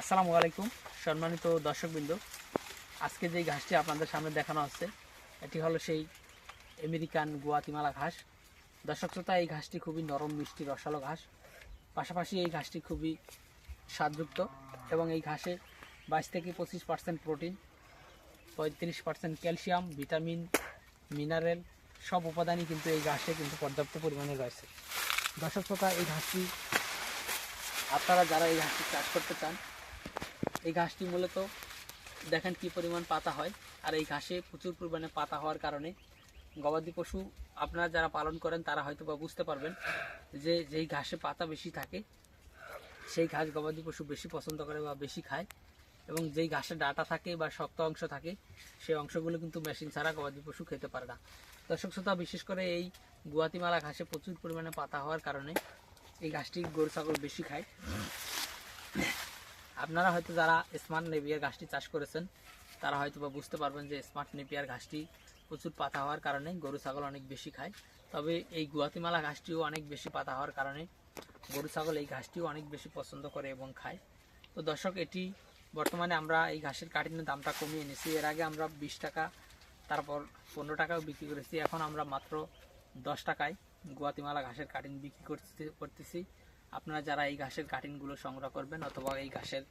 আসসালামু আলাইকুম, সম্মানিত দর্শকবৃন্দ। আজকে যে ঘাসটি আপনাদের সামনে দেখানো হচ্ছে, এটি হলো সেই আমেরিকান গুয়াতিমালা ঘাস। দর্শক শ্রোতা, এই ঘাসটি খুবই নরম, মিষ্টি, রসালো ঘাস। পাশাপাশি এই ঘাসটি খুবই স্বাদযুক্ত এবং এই ঘাসে বাইশ থেকে পঁচিশ পার্সেন্ট প্রোটিন, পঁয়ত্রিশ পার্সেন্ট ক্যালসিয়াম, ভিটামিন, মিনারেল সব উপাদানই কিন্তু এই ঘাসে কিন্তু পর্যাপ্ত পরিমাণে রয়েছে। দর্শক শ্রোতা, এই ঘাসটি আপনারা যারা এই ঘাসটি চাষ করতে চান এই ঘাসটি মূলত দেখেন কি পরিমাণ পাতা হয়। আর এই ঘাসে প্রচুর পরিমাণে পাতা হওয়ার কারণে গবাদি পশু আপনারা যারা পালন করেন, তারা হয়তো বা বুঝতে পারবেন যে যেই ঘাসে পাতা বেশি থাকে, সেই ঘাস গবাদি পশু বেশি পছন্দ করে বা বেশি খায় এবং যেই ঘাসে ডাটা থাকে বা শক্ত অংশ থাকে, সেই অংশগুলো কিন্তু মেশিন ছাড়া গবাদি পশু খেতে পারে না। দর্শক শ্রোতা, বিশেষ করে এই গুয়াতিমালা ঘাসে প্রচুর পরিমাণে পাতা হওয়ার কারণে এই ঘাসটি গরু ছাগল বেশি খায়। আপনারা হয়তো যারা স্মার্ট নেপিয়ার ঘাসটি চাষ করেছেন, তারা হয়তো বা বুঝতে পারবেন যে স্মার্ট নেপিয়ার ঘাসটি প্রচুর পাতা হওয়ার কারণে গরু, ছাগল অনেক বেশি খায়। তবে এই গুয়াতিমালা ঘাসটিও অনেক বেশি পাতা হওয়ার কারণে গরু, ছাগল এই ঘাসটিও অনেক বেশি পছন্দ করে এবং খায়। তো দর্শক, এটি বর্তমানে আমরা এই ঘাসের কাটিনের দামটা কমিয়ে এনেছি। এর আগে আমরা বিশ টাকা, তারপর পনেরো টাকাও বিক্রি করেছি। এখন আমরা মাত্র দশ টাকায় গুয়াতিমালা ঘাসের কাটিন বিক্রি করতে করতেছি। আপনারা যারা এই ঘাসের কাটিংগুলো সংগ্রহ করবেন অথবা এই ঘাসের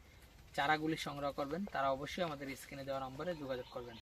চারাগুলি সংগ্রহ করবেন, তারা অবশ্যই আমাদের স্ক্রিনে দেওয়া নম্বরে যোগাযোগ করবেন।